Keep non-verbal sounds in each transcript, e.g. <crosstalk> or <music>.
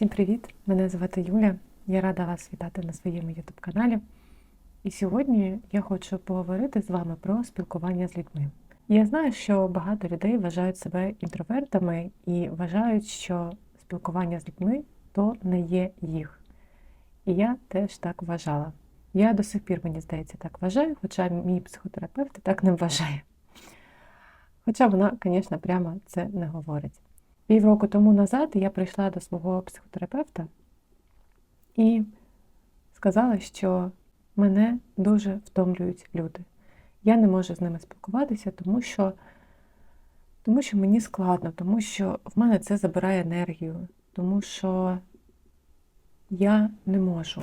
Всім привіт! Мене звати Юля. Я рада вас вітати на своєму YouTube каналі. І сьогодні я хочу поговорити з вами про спілкування з людьми. Я знаю, що багато людей вважають себе інтровертами і вважають, що спілкування з людьми то не є їх. І я теж так вважала. Я до сих пір, мені здається, так вважаю, хоча мій психотерапевт так не вважає. Хоча вона, звісно, прямо це не говорить. Півроку тому назад я прийшла до свого психотерапевта і сказала, що мене дуже втомлюють люди. Я не можу з ними спілкуватися, тому що, тому що мені складно, тому що в мене це забирає енергію, тому що я не можу.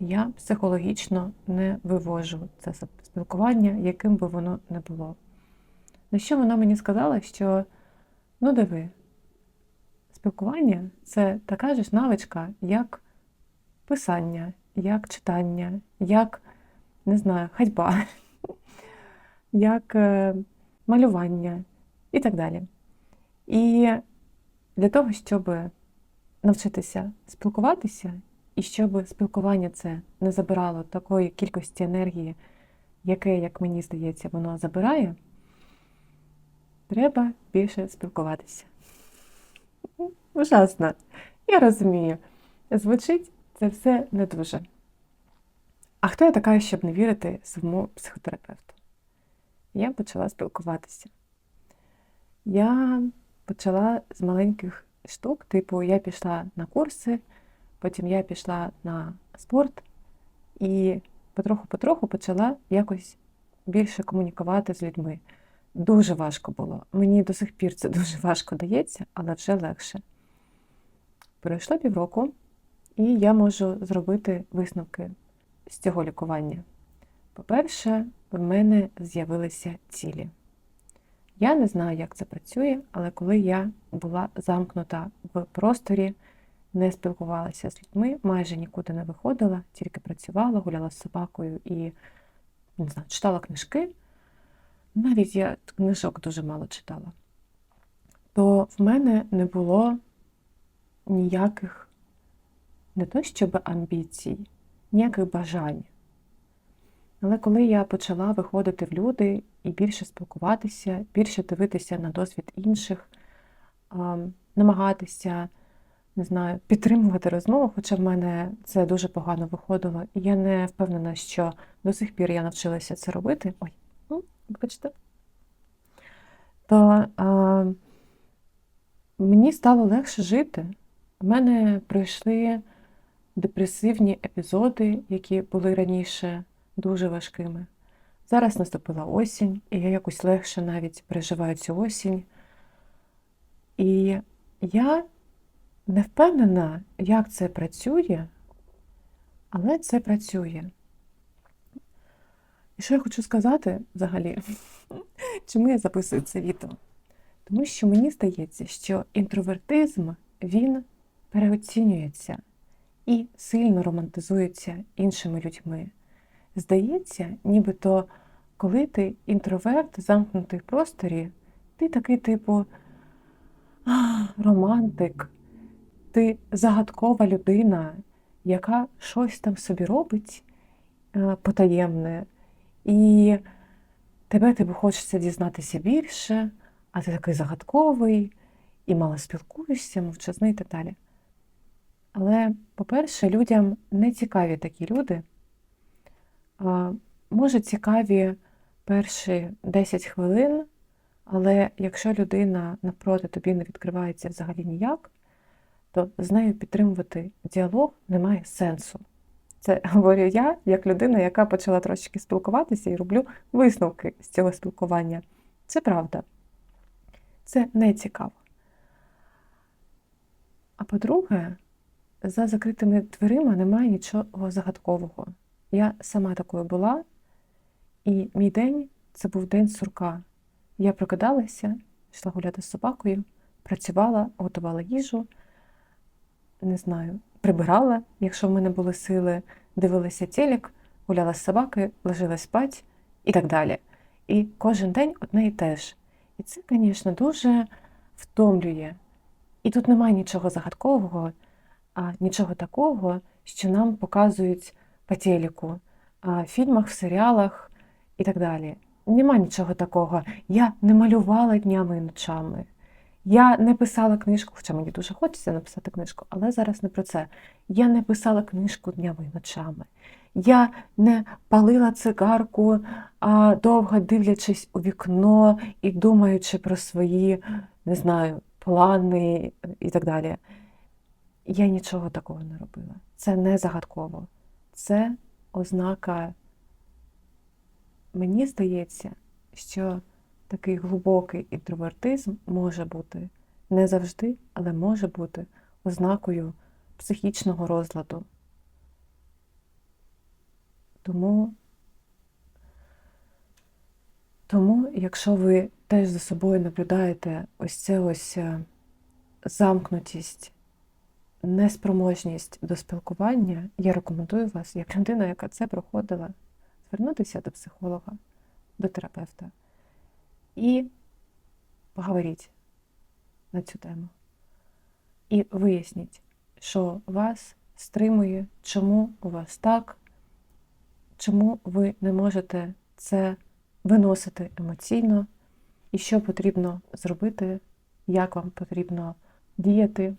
Я психологічно не вивожу це спілкування, яким би воно не було. На що вона мені сказала, що ну диви, спілкування це така ж навичка, як писання, як читання, як, не знаю, ходьба, <laughs> як е, малювання і так далі. І для того, щоб навчитися спілкуватися, і щоб спілкування це не забирало такої кількості енергії, яке, як мені здається, воно забирає, треба більше спілкуватися. Ужасно. Я розумію. Звучить це все не дуже. А хто я така, щоб не вірити своєму психотерапевту? Я почала спілкуватися. Я почала з маленьких штук, типу, я пішла на курси, потім я пішла на спорт і потроху-потроху почала якось більше комунікувати з людьми. Дуже важко було. Мені до сих пір це <laughs> дуже важко дається, але вже легше. Пройшло півроку, і я можу зробити висновки з цього лікування. По-перше, в мене з'явилися цілі. Я не знаю, як це працює, але коли я була замкнута в просторі, не спілкувалася з людьми, майже нікуди не виходила, тільки працювала, гуляла з собакою і не знаю, читала книжки. Навіть я книжок дуже мало читала, то в мене не було ніяких не то щоб амбіцій, ніяких бажань. Але коли я почала виходити в люди і більше спілкуватися, більше дивитися на досвід інших, намагатися, не знаю, підтримувати розмову, хоча в мене це дуже погано виходило, і я не впевнена, що до сих пір я навчилася це робити. Ой, ну, бачите, то а, мені стало легше жити. У мене пройшли депресивні епізоди, які були раніше дуже важкими. Зараз наступила осінь, і я якось легше навіть переживаю цю осінь. І я не впевнена, як це працює, але це працює. І що я хочу сказати взагалі, <laughs> чому я записую це відео? Тому що мені здається, що інтровертизм він переоцінюється і сильно романтизується іншими людьми. Здається, нібито, коли ти інтроверт, замкнутий в просторі, ти такий, типу, романтик, ти загадкова людина, яка щось там собі робить е, потаємне, і тебе типу, хочеться дізнатися більше, а ти такий загадковий і мало спілкуєшся, мовчазний і так далі. Але, по-перше, людям не цікаві такі люди. Може, цікаві перші 10 хвилин, але якщо людина напроти тобі не відкривається взагалі ніяк, то з нею підтримувати діалог немає сенсу. Це <laughs> говорю я, як людина, яка почала трошки спілкуватися і роблю висновки з цього спілкування. Це правда. Це не цікаво. А по-друге, за закритими дверима немає нічого загадкового. Я сама такою була, і мій день це був день сурка. Я прокидалася, йшла гуляти з собакою, працювала, готувала їжу, не знаю, прибирала, якщо в мене були сили, дивилася телек, гуляла з собакою, ложила спать і так далі. І кожен день одне і те ж. І це, звісно, дуже втомлює. І тут немає нічого загадкового. а нічого такого, що нам показують по телеку, в фільмах, в серіалах і так далі. Нема нічого такого. Я не малювала днями і ночами. Я не писала книжку, хоча мені дуже хочеться написати книжку, але зараз не про це. Я не писала книжку днями ночами. Я не палила цигарку, а довго дивлячись у вікно і думаючи про свої, не знаю, плани і так далі. Я нічого такого не робила. Це не загадково. Це ознака, мені здається, що такий глибокий інтровертизм може бути не завжди, але може бути ознакою психічного розладу. Тому, тому, якщо ви теж за собою наблюдаєте ось це ось е, замкнутість, неспроможність до спілкування, я рекомендую вас, як людина, яка це проходила, звернутися до психолога, до терапевта і поговоріть на цю тему. І виясніть, що вас стримує, чому у вас так, чому ви не можете це виносити емоційно, і що потрібно зробити, як вам потрібно діяти,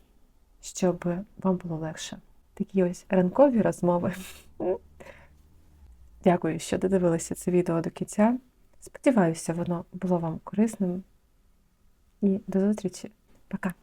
щоб вам було легше. Такі ось ранкові розмови. Дякую, що додивилися це відео до кінця. Сподіваюся, воно було вам корисним. І до зустрічі. Пока!